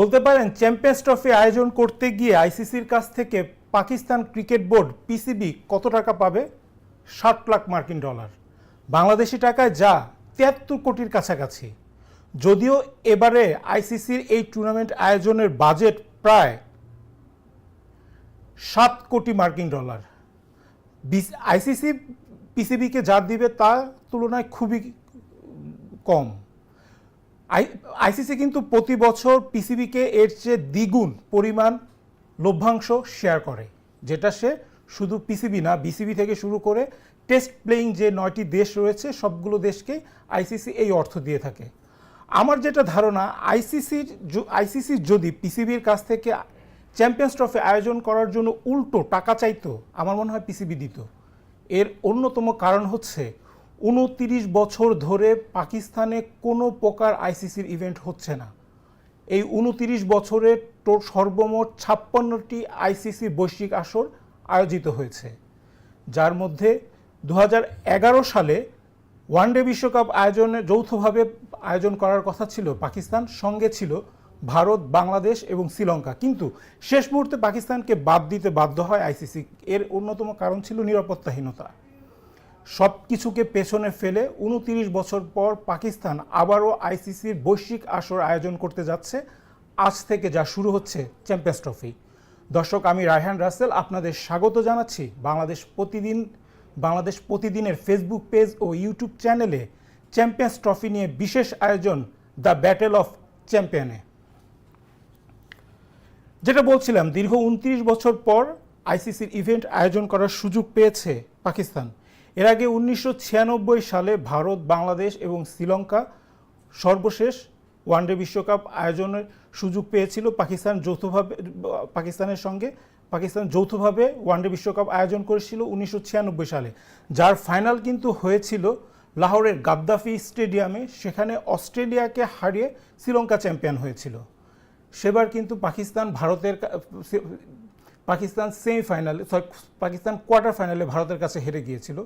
বলতে পারেন champions trophy আয়োজন করতে গিয়ে আইসিসির কাছ থেকে পাকিস্তান ক্রিকেট বোর্ড, পিসিবি কত টাকা পাবে? ষাট লাখ মার্কিন ডলার। বাংলাদেশি টাকায় যা তিয়াত্তর কোটির কাছাকাছি। যদিও এবারে আইসিসির এই টুর্নামেন্ট আয়োজনের বাজেট প্রায় সাত কোটি মার্কিন ডলার। আইসিসি পিসিবিকে যা দিবে তার তুলনায় খুবই কম। আইসিসি কিন্তু প্রতি বছর পিসিবিকে এর চেয়ে দ্বিগুণ পরিমাণ লভ্যাংশ শেয়ার করে, যেটা সে শুধু পিসিবি না, বিসিবি থেকে শুরু করে টেস্ট প্লেয়িং যে নয়টি দেশ রয়েছে, সবগুলো দেশকে আইসিসি এই অর্থ দিয়ে থাকে। আমার যেটা ধারণা, আইসিসির আইসিসি যদি পিসিবির কাছ থেকে চ্যাম্পিয়ন্স ট্রফি আয়োজন করার জন্য উল্টো টাকা চাইতো, আমার মনে হয় পিসিবি দিত। এর অন্যতম কারণ হচ্ছে উনতিরিশ বছর ধরে পাকিস্তানে কোনো প্রকার আইসিসির ইভেন্ট হচ্ছে না। এই উনতিরিশ বছরে সর্বমোট ছাপ্পান্নটি আইসিসি বৈশ্বিক আসর আয়োজিত হয়েছে। যার মধ্যে দু হাজার এগারো সালে ওয়ানডে বিশ্বকাপ আয়োজনে যৌথভাবে আয়োজন করার কথা ছিল পাকিস্তান, সঙ্গে ছিল ভারত, বাংলাদেশ এবং শ্রীলঙ্কা। কিন্তু শেষ মুহূর্তে পাকিস্তানকে বাদ দিতে বাধ্য হয় আইসিসি। এর অন্যতম কারণ ছিল নিরাপত্তাহীনতা। সব কিছুকে পেছনে ফেলে উনতিরিশ বছর পর পাকিস্তান আবারও আইসিসির বৈশ্বিক আসর আয়োজন করতে যাচ্ছে। আজ থেকে যা শুরু হচ্ছে চ্যাম্পিয়ন্স ট্রফি। দর্শক, আমি রায়হান রাসেল আপনাদের স্বাগত জানাচ্ছি বাংলাদেশ প্রতিদিন, বাংলাদেশ প্রতিদিনের ফেসবুক পেজ ও ইউটিউব চ্যানেলে চ্যাম্পিয়ন্স ট্রফি নিয়ে বিশেষ আয়োজন দ্য ব্যাটেল অফ চ্যাম্পিয়নে। যেটা বলছিলাম, দীর্ঘ উনত্রিশ বছর পর আইসিসির ইভেন্ট আয়োজন করার সুযোগ পেয়েছে পাকিস্তান। এর আগে উনিশশো ছিয়ানব্বই সালে ভারত, বাংলাদেশ এবং শ্রীলঙ্কা সর্বশেষ ওয়ানডে বিশ্বকাপ আয়োজনের সুযোগ পেয়েছিল পাকিস্তান যৌথভাবে, পাকিস্তানের সঙ্গে। পাকিস্তান যৌথভাবে ওয়ানডে বিশ্বকাপ আয়োজন করেছিল উনিশশো ছিয়ানব্বই সালে। যার ফাইনাল কিন্তু হয়েছিল লাহোরের গাদ্দাফি স্টেডিয়ামে। সেখানে অস্ট্রেলিয়াকে হারিয়ে শ্রীলঙ্কা চ্যাম্পিয়ন হয়েছিল। সেবার কিন্তু পাকিস্তান ভারতের পাকিস্তান সেমিফাইনালে পাকিস্তান কোয়ার্টার ফাইনালে ভারতের কাছে হেরে গিয়েছিল।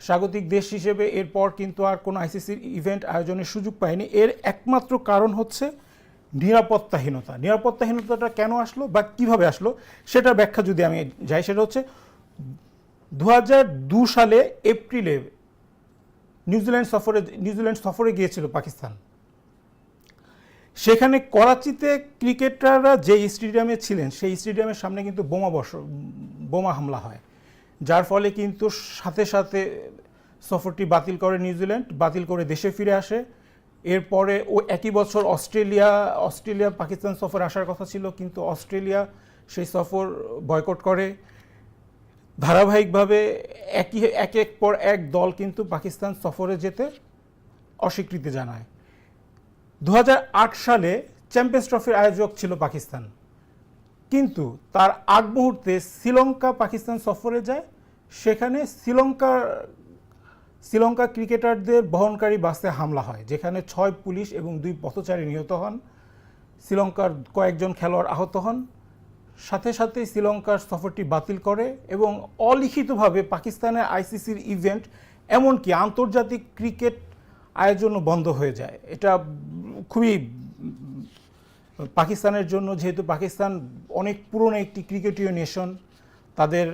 স্বাগতিক দেশ হিসেবে এরপর কিন্তু আর কোনো আইসিসির ইভেন্ট আয়োজনের সুযোগ পায়নি। এর একমাত্র কারণ হচ্ছে নিরাপত্তাহীনতা। নিরাপত্তাহীনতাটা কেন আসলো বা কীভাবে আসলো সেটা ব্যাখ্যা যদি আমি যাই, সেটা হচ্ছে দু সালে এপ্রিলে নিউজিল্যান্ড সফরে নিউজিল্যান্ড সফরে গিয়েছিল পাকিস্তান। সেখানে করাচিতে ক্রিকেটাররা যে স্টেডিয়ামে ছিলেন, সেই স্টেডিয়ামের সামনে কিন্তু বোমা বস, বোমা হামলা হয়। যার ফলে কিন্তু সাথে সাথে সফরটি বাতিল করে নিউজিল্যান্ড, বাতিল করে দেশে ফিরে আসে। এরপরে ও একই বছর অস্ট্রেলিয়া অস্ট্রেলিয়া, পাকিস্তান সফর আসার কথা ছিল, কিন্তু অস্ট্রেলিয়া সেই সফর বয়কট করে। ধারাবাহিকভাবে একই এক এক পর এক দল কিন্তু পাকিস্তান সফরে যেতে অস্বীকৃতি জানায়। দু হাজার আট সালে চ্যাম্পিয়ন্স ট্রফির আয়োজক ছিল পাকিস্তান। কিন্তু তার আগ মুহূর্তে শ্রীলঙ্কা পাকিস্তান সফরে যায়। সেখানে শ্রীলঙ্কার শ্রীলঙ্কা ক্রিকেটারদের বহনকারী বাসে হামলা হয়, যেখানে ছয় পুলিশ এবং দুই পথচারী নিহত হন। শ্রীলঙ্কার কয়েকজন খেলোয়াড় আহত হন। সাথে সাথে শ্রীলঙ্কার সফরটি বাতিল করে এবং অলিখিতভাবে পাকিস্তানের আইসিসির ইভেন্ট এমনকি আন্তর্জাতিক ক্রিকেট আয়োজনও বন্ধ হয়ে যায়। এটা খুবই পাকিস্তানের জন্য, যেহেতু পাকিস্তান অনেক পুরনো একটি ক্রিকেটীয় নেশন, তাদের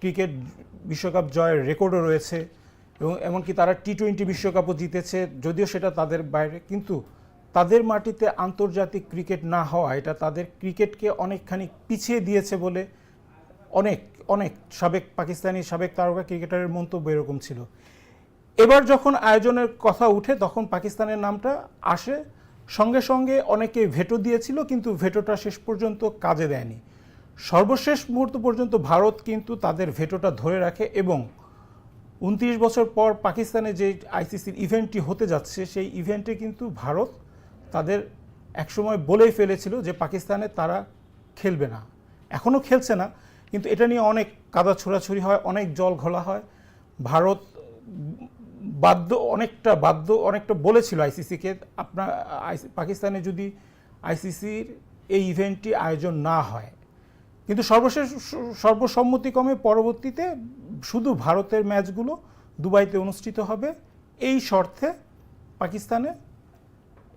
ক্রিকেট বিশ্বকাপ জয়ের রেকর্ডও রয়েছে, এবং এমনকি তারা টি টোয়েন্টি বিশ্বকাপও জিতেছে, যদিও সেটা তাদের বাইরে, কিন্তু তাদের মাটিতে আন্তর্জাতিক ক্রিকেট না হওয়া, এটা তাদের ক্রিকেটকে অনেকখানি পিছিয়ে দিয়েছে বলে অনেক অনেক সাবেক পাকিস্তানি সাবেক তারকা ক্রিকেটারের মন্তব্য এরকম ছিল। এবার যখন আয়োজনের কথা উঠে, তখন পাকিস্তানের নামটা আসে সঙ্গে সঙ্গে অনেকে ভেটো দিয়েছিল, কিন্তু ভেটোটা শেষ পর্যন্ত কাজে দেয়নি। সর্বশেষ মুহূর্ত পর্যন্ত ভারত কিন্তু তাদের ভেটোটা ধরে রাখে এবং উনত্রিশ বছর পর পাকিস্তানে যে আইসিসির ইভেন্টটি হতে যাচ্ছে, সেই ইভেন্টে কিন্তু ভারত তাদের একসময় বলেই ফেলেছিল যে পাকিস্তানে তারা খেলবে না। এখনও খেলছে না, কিন্তু এটা নিয়ে অনেক কাদা ছোড়াছুড়ি হয়, অনেক জল ঘোলা হয়। ভারত বাধ্য, অনেকটা বাধ্য, অনেকটা বলেছিল আইসিসিকে আপনার পাকিস্তানে যদি আইসিসির এই ইভেন্টটি আয়োজন না হয়। কিন্তু সর্বশেষ, সর্বসম্মতিক্রমে পরবর্তীতে শুধু ভারতের ম্যাচগুলো দুবাইতে অনুষ্ঠিত হবে। এই শর্তে পাকিস্তানে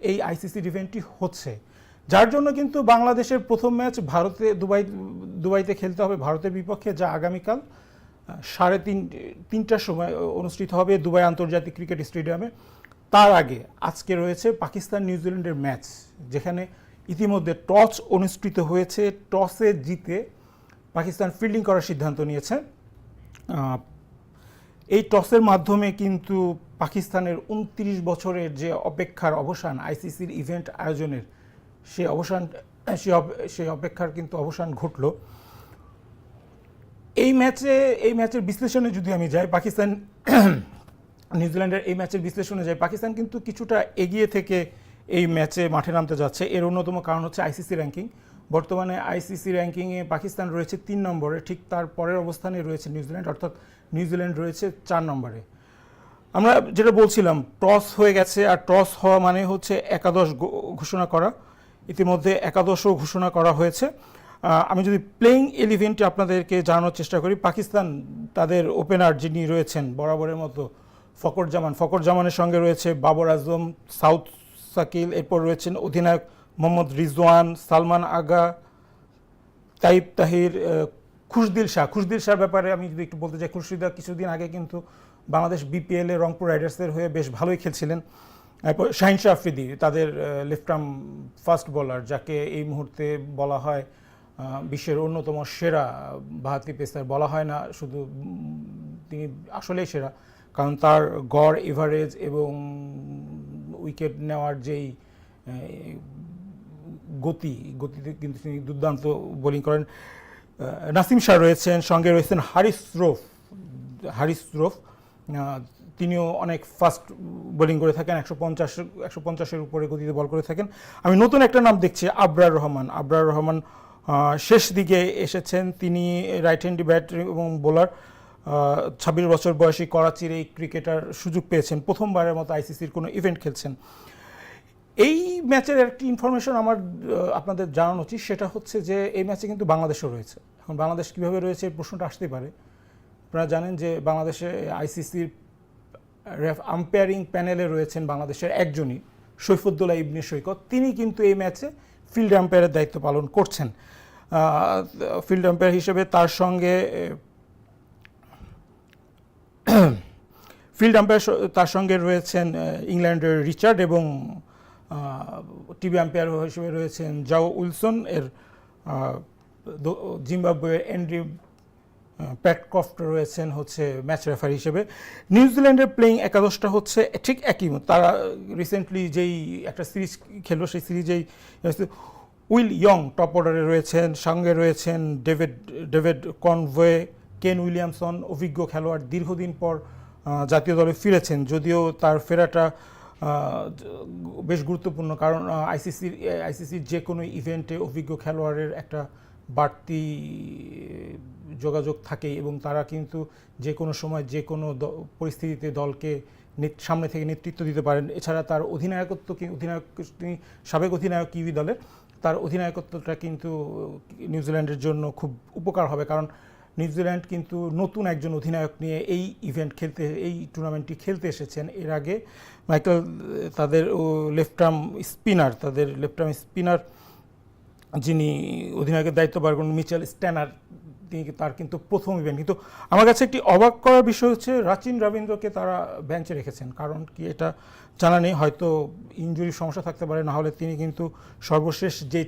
এই আইসিসির ইভেন্টটি হচ্ছে। যার জন্য কিন্তু বাংলাদেশের প্রথম ম্যাচ ভারতে, দুবাই, দুবাইতে খেলতে হবে ভারতের বিপক্ষে, যা আগামীকাল সাড়ে তিন, তিনটার সময় অনুষ্ঠিত হবে দুবাই আন্তর্জাতিক ক্রিকেট স্টেডিয়ামে। তার আগে আজকে রয়েছে পাকিস্তান নিউজিল্যান্ডের ম্যাচ, যেখানে ইতিমধ্যে টস অনুষ্ঠিত হয়েছে। টসে জিতে পাকিস্তান ফিল্ডিং করার সিদ্ধান্ত নিয়েছে। এই টসের মাধ্যমে কিন্তু পাকিস্তানের উনত্রিশ বছরের যে অপেক্ষার অবসান, আইসিসির ইভেন্ট আয়োজনের সে অবসান সে অপেক্ষার কিন্তু অবসান ঘটল। এই ম্যাচে, এই ম্যাচের বিশ্লেষণে যদি আমি যাই, পাকিস্তান নিউজিল্যান্ডের এই ম্যাচের বিশ্লেষণে যাই, পাকিস্তান কিন্তু কিছুটা এগিয়ে থেকে এই ম্যাচে মাঠে নামতে যাচ্ছে। এর অন্যতম কারণ হচ্ছে আইসিসি র্যাঙ্কিং। বর্তমানে আইসিসি র্যাঙ্কিংয়ে পাকিস্তান রয়েছে তিন নম্বরে, ঠিক তার পরের অবস্থানে রয়েছে নিউজিল্যান্ড, অর্থাৎ নিউজিল্যান্ড রয়েছে চার নম্বরে। আমরা যেটা বলছিলাম, টস হয়ে গেছে, আর টস হওয়া মানে হচ্ছে একাদশ ঘোষণা করা। ইতিমধ্যে একাদশও ঘোষণা করা হয়েছে। আমি যদি প্লেইং এলিভেন্টে আপনাদেরকে জানানোর চেষ্টা করি, পাকিস্তান তাদের ওপেনার যিনি রয়েছেন, বরাবরের মতো ফকর জামান ফকর জামানের সঙ্গে রয়েছে বাবর আজম, সাউথ সাকিল এরপর রয়েছেন অধিনায়ক মোহাম্মদ রিজওয়ান, সালমান আগা, তাইব তাহির খুশদিল শাহ। খুশদিল শাহর ব্যাপারে আমি যদি একটু বলতে চাই খুশদিল কিছুদিন আগে কিন্তু বাংলাদেশ বিপিএল রংপুর রাইডার্সের হয়ে বেশ ভালোই খেলছিলেন। এরপর শাহিন শাহ আফ্রিদি, তাদের লেফট আর্ম ফাস্ট বোলার, যাকে এই মুহূর্তে বলা হয় বিশ্বের অন্যতম সেরা বাহাতি পেসার বলা হয় না, শুধু তিনি আসলেই সেরা। কারণ তার গড় এভারেজ এবং উইকেট নেওয়ার যেই গতি, গতিতে কিন্তু তিনি দুর্দান্ত বোলিং করেন। নাসিম শাহ রয়েছেন, সঙ্গে রয়েছেন হারিস রোফ হারিস রোফ। তিনিও অনেক ফাস্ট বোলিং করে থাকেন, একশো পঞ্চাশ, একশো পঞ্চাশের উপরে গতিতে বল করে থাকেন। আমি নতুন একটা নাম দেখছি, আবরার রহমান। আবরার রহমান শেষ দিকে এসেছেন তিনি রাইট হ্যান্ডি ব্যাট এবং বোলার ছাব্বিশ বছর বয়সী করাচির এই ক্রিকেটার সুযোগ পেয়েছেন, প্রথমবারের মতো আইসিসির কোনো ইভেন্ট খেলছেন। এই ম্যাচের একটি ইনফরমেশন আমার আপনাদের জানানো উচিত, সেটা হচ্ছে যে এই ম্যাচে কিন্তু বাংলাদেশও রয়েছে। এখন বাংলাদেশ কীভাবে রয়েছে এই প্রশ্নটা আসতেই পারে। আপনারা জানেন যে বাংলাদেশে আইসিসির রেফ আম্পায়ারিং প্যানেলে রয়েছেন বাংলাদেশের একজনই সৈফুদ্দোল্লাহ ইবনে সৈকত। তিনি কিন্তু এই ম্যাচে ফিল্ড আম্পায়ারের দায়িত্ব পালন করছেন। ফিল্ড আম্পায়ার হিসেবে তার সঙ্গে, ফিল্ড আম্পায়ার তার সঙ্গে রয়েছেন ইংল্যান্ডের রিচার্ড এবং টিভি আম্পায়ার হিসেবে রয়েছেন জাও উইলসন। এর জিম্বাবুয়ের অ্যান্ড্রি প্যাটক্রফট রয়েছেন হচ্ছে ম্যাচ রেফারি হিসেবে। নিউজিল্যান্ডের প্লেইং একাদশটা হচ্ছে ঠিক একই তারা রিসেন্টলি যেই একটা সিরিজ খেললো, সেই সিরিজেই উইল ইয়ং টপ অর্ডারে রয়েছেন, সঙ্গে রয়েছেন ডেভিড ডেভিড কনভয়ে, কেন উইলিয়ামসন, অভিজ্ঞ খেলোয়াড় দীর্ঘদিন পর জাতীয় দলে ফিরেছেন। যদিও তার ফেরাটা বেশ গুরুত্বপূর্ণ কারণ আইসিসির আইসিসির যে কোনো ইভেন্টে অভিজ্ঞ খেলোয়াড়ের একটা বাড়তি যোগাযোগ থাকেই এবং তারা কিন্তু যে কোনো সময় যে কোনো পরিস্থিতিতে দলকে সামনে থেকে নেতৃত্ব দিতে পারেন। এছাড়া তার অধিনায়কত্ব অধিনায়ক, তিনি সাবেক অধিনায়ক কিউই দলের, তার অধিনায়কত্বটা কিন্তু নিউজিল্যান্ডের জন্য খুব উপকার হবে কারণ নিউজিল্যান্ড কিন্তু নতুন একজন অধিনায়ক নিয়ে এই ইভেন্ট খেলতে, এই টুর্নামেন্টটি খেলতে এসেছেন। এর আগে মাইকেল, তাদের লেফট আর্ম স্পিনার, তাদের লেফট আর্ম স্পিনার যিনি অধিনায়কের দায়িত্ব করেন, মিচেল স্ট্যানার তিনি তার কিন্তু প্রথম ইভেন্ট কিন্তু আমার কাছে একটি অবাক করার বিষয় হচ্ছে, রাচিন রবীন্দ্রকে তারা বেঞ্চে রেখেছেন। কারণ কি এটা জানা নেই, হয়তো ইঞ্জুরির সমস্যা থাকতে পারে, না হলে তিনি কিন্তু সর্বশেষ যে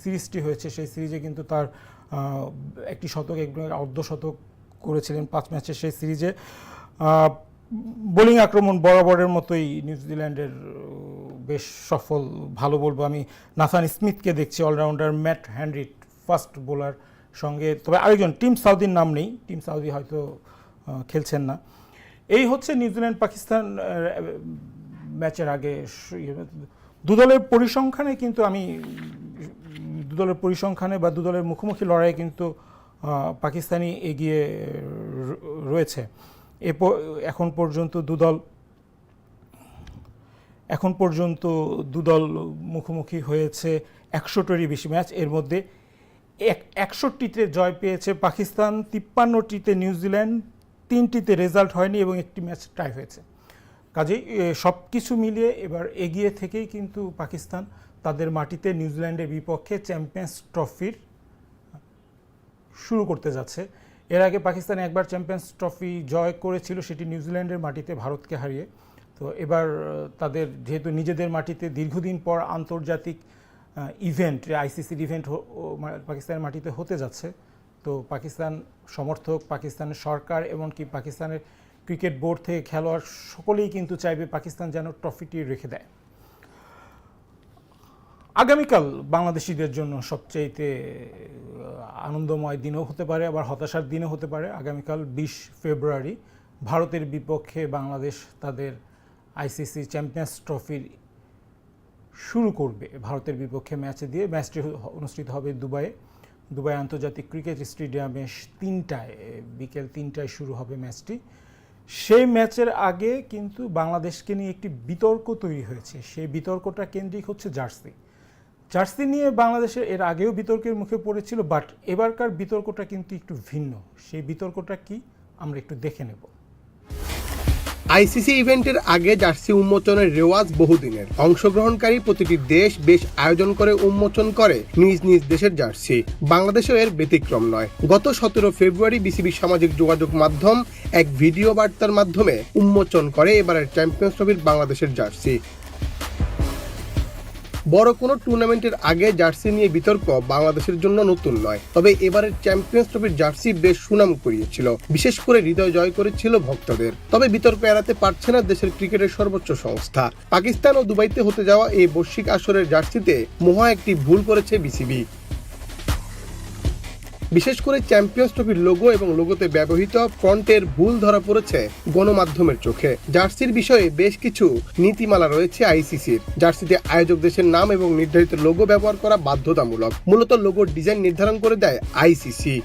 সিরিজটি হয়েছে, সেই সিরিজে কিন্তু তার একটি শতক একটি অর্ধ শতক করেছিলেন পাঁচ ম্যাচে সেই সিরিজে। বোলিং আক্রমণ বরাবরের মতোই নিউজিল্যান্ডের বেশ সফল ভালো বলব আমি নাসান স্মিথকে দেখছি অলরাউন্ডার ম্যাট হ্যান্ড্রিট ফার্স্ট বোলার সঙ্গে। তবে আরেকজন টিম সাউদির নাম নেই টিম সাউদি হয়তো খেলছেন না। এই হচ্ছে নিউজিল্যান্ড পাকিস্তান ম্যাচের আগে ইয়ে, দুদলের পরিসংখ্যানে কিন্তু আমি দুদলের পরিসংখ্যানে বা দুদলের মুখোমুখি লড়াইয়ে কিন্তু পাকিস্তানি এগিয়ে রয়েছে। এখন পর্যন্ত দুদল, এখন পর্যন্ত দুদল মুখোমুখি হয়েছে একশোটারই বেশি ম্যাচ। এর মধ্যে এক, একষট্টিতে জয় পেয়েছে পাকিস্তান, তিপ্পান্নটিতে নিউজিল্যান্ড, তিনটিতে রেজাল্ট হয়নি এবং একটি ম্যাচ টাই হয়েছে। কাজেই সব কিছু মিলিয়ে এবার এগিয়ে থেকেই কিন্তু পাকিস্তান তাদের মাটিতে নিউজিল্যান্ডের বিপক্ষে চ্যাম্পিয়ন্স ট্রফির শুরু করতে যাচ্ছে। এর আগে পাকিস্তান একবার চ্যাম্পিয়ন্স ট্রফি জয় করেছিল, সেটি নিউজিল্যান্ডের মাটিতে ভারতকে হারিয়ে। তো এবার তাদের, যেহেতু নিজেদের মাটিতে দীর্ঘদিন পর আন্তর্জাতিক ইভেন্ট আইসিসির ইভেন্ট পাকিস্তানের মাটিতে হতে যাচ্ছে, তো পাকিস্তান সমর্থক, পাকিস্তানের সরকার এমনকি পাকিস্তানের ক্রিকেট বোর্ড থেকে খেলোয়াড় সকলেই কিন্তু চাইবে পাকিস্তান যেন ট্রফিটি রেখে দেয়। আগামীকাল বাংলাদেশিদের জন্য সবচাইতে আহ, আনন্দময় দিনও হতে পারে আবার হতাশার দিনও হতে পারে। আগামীকাল বিশ ফেব্রুয়ারি ভারতের বিপক্ষে বাংলাদেশ তাদের আইসিসি চ্যাম্পিয়ন্স ট্রফির শুরু করবে। ভারতের বিপক্ষে ম্যাচে দিয়ে ম্যাচটি অনুষ্ঠিত হবে দুবাইয়ে। দুবাই আন্তর্জাতিক ক্রিকেট স্টেডিয়ামে তিনটায় বিকেল তিনটায় শুরু হবে ম্যাচটি। সেই ম্যাচের আগে কিন্তু বাংলাদেশকে নিয়ে একটি বিতর্ক তৈরি হয়েছে। সেই বিতর্কটা কেন্দ্রিক হচ্ছে জার্সি। জার্সি নিয়ে বাংলাদেশের এর আগেও বিতর্কের মুখে পড়েছিল বাট এবারকার বিতর্কটা কিন্তু একটু ভিন্ন। সেই বিতর্কটা কি? আমরা একটু দেখে নেব। আইসিসি ইভেন্টের আগে জার্সি উন্মোচনের রেওয়াজ বহুদিনের। অংশগ্রহণকারী প্রতিটি দেশ বেশ আয়োজন করে উন্মোচন করে নিজ নিজ দেশের জার্সি। বাংলাদেশেও এর ব্যতিক্রম নয়। গত সতেরো ফেব্রুয়ারি বিসিবি সামাজিক যোগাযোগ মাধ্যম এক ভিডিও বার্তার মাধ্যমে উন্মোচন করে এবারের চ্যাম্পিয়ন্স ট্রফির বাংলাদেশের জার্সি। বড় কোনো টুর্নামেন্টের আগে জার্সি নিয়ে বিতর্ক বাংলাদেশের জন্য নতুন নয়। তবে এবারের চ্যাম্পিয়ন্স ট্রফির জার্সি বেশ সুনাম করিয়েছিল বিশেষ করে হৃদয় জয় করেছিল ভক্তদের। তবে বিতর্ক এড়াতে পারছে না দেশের ক্রিকেটের সর্বোচ্চ সংস্থা। পাকিস্তান ও দুবাইতে হতে যাওয়া এই বৈশ্বিক আসরের জার্সিতে মহা একটি ভুল করেছে বিসিবি। বিশেষ করে চ্যাম্পিয়ন্স ট্রফির লোগো এবং লোগোতে ব্যবহৃত ফ্রন্টের ভুল ধরা পড়েছে গণমাধ্যমের চোখে। জার্সির বিষয়ে বেশ কিছু নীতিমালা রয়েছে আইসিসির। জার্সিতে আয়োজক দেশের নাম এবং নির্ধারিত লোগো ব্যবহার করা বাধ্যতামূলক। মূলত লোগোর ডিজাইন নির্ধারণ করে দেয় আইসিসি।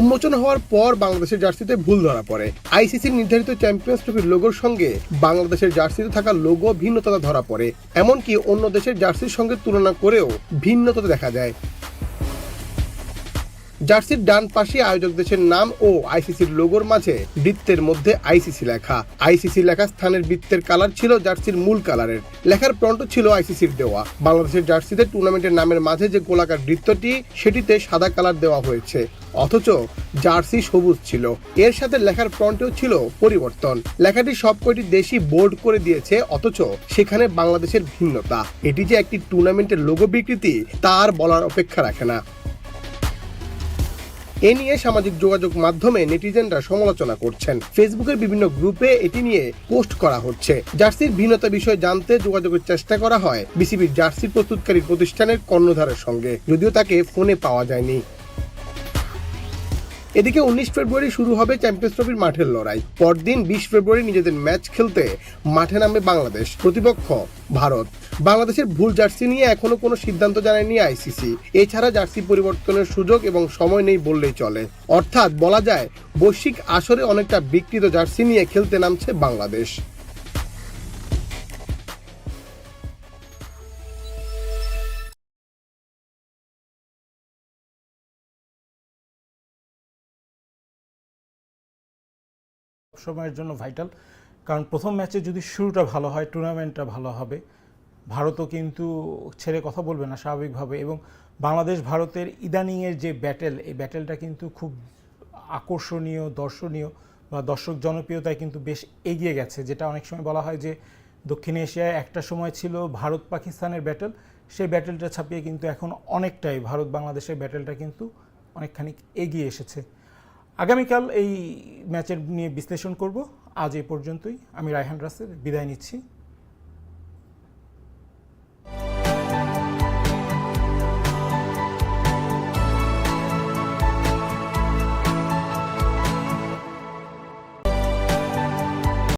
উন্মোচন হওয়ার পর বাংলাদেশের জার্সিতে ভুল ধরা পড়ে। আইসিসির নির্ধারিত চ্যাম্পিয়ন্স ট্রফির লোগোর সঙ্গে বাংলাদেশের জার্সিতে থাকা লোগো ভিন্নতা ধরা পড়ে। এমনকি অন্য দেশের জার্সির সঙ্গে তুলনা করেও ভিন্নতা দেখা যায়। জার্সির ডান পাশে আয়োজক দেশের নাম ও আইসিসির লোগোর মাঝে বৃত্তের মধ্যে আইসিসি লেখা। আইসিসি লেখা স্থানের বৃত্তের কালার ছিল জার্সির মূল কালারের। লেখার ফ্রন্ট ছিল আইসিসির দেওয়া। বাংলাদেশের জার্সিতে টুর্নামেন্টের নামের মাঝে যে গোলাকার বৃত্তটি, সেটিতে সাদা কালার দেওয়া হয়েছে। অথচ জার্সি সবুজ ছিল। এর সাথে লেখার ফ্রন্টেও ছিল পরিবর্তন। লেখাটি সবকটি দেশই বোর্ড করে দিয়েছে, অথচ সেখানে বাংলাদেশের ভিন্নতা। এটি যে একটি টুর্নামেন্টের লোগো বিকৃতি তার বলার অপেক্ষা রাখে না। এ নিয়ে সামাজিক যোগাযোগ মাধ্যমে নেটিজেনরা সমালোচনা করছেন। ফেসবুকের বিভিন্ন গ্রুপে এটি নিয়ে পোস্ট করা হচ্ছে। জার্সির ভিন্নতা বিষয়ে জানতে যোগাযোগের চেষ্টা করা হয় বিসিবির জার্সি প্রস্তুতকারী প্রতিষ্ঠানের কর্ণধারের সঙ্গে, যদিও তাকে ফোনে পাওয়া যায়নি। এদিকে উনিশ ফেব্রুয়ারি শুরু হবে চ্যাম্পিয়ন্স ট্রফির মাঠের লড়াই। পরদিন বিশ ফেব্রুয়ারি নিজেদের ম্যাচ খেলতে মাঠে নামবে বাংলাদেশ, প্রতিপক্ষ ভারত। বাংলাদেশের ভুল জার্সি নিয়ে এখনও কোনো সিদ্ধান্ত জানায়নি আইসিসি। এছাড়া জার্সি পরিবর্তনের সুযোগ এবং সময় নেই বললেই চলে। অর্থাৎ বলা যায়, বৈশ্বিক আসরে অনেকটা বিকৃত জার্সি নিয়ে খেলতে নামছে বাংলাদেশ। সময়ের জন্য ভাইটাল কারণ প্রথম ম্যাচে যদি শুরুটা ভালো হয় টুর্নামেন্টটা ভালো হবে, ভারতও কিন্তু ছেড়ে কথা বলবে না স্বাভাবিকভাবে এবং বাংলাদেশ ভারতের ইদানিংয়ের যে ব্যাটেল এই ব্যাটেলটা কিন্তু খুব আকর্ষণীয়, দর্শনীয় বা দর্শক জনপ্রিয়তায় কিন্তু বেশ এগিয়ে গেছে। যেটা অনেক সময় বলা হয় যে দক্ষিণ এশিয়ায় একটা সময় ছিল ভারত পাকিস্তানের ব্যাটেল সেই ব্যাটেলটা ছাপিয়ে কিন্তু এখন অনেকটাই ভারত বাংলাদেশের ব্যাটেলটা কিন্তু অনেকখানি এগিয়ে এসেছে। আগামীকাল এই ম্যাচের নিয়ে বিশ্লেষণ করব। আজ এ পর্যন্তই। আমি রায়হান রাসেল বিদায় নিচ্ছি।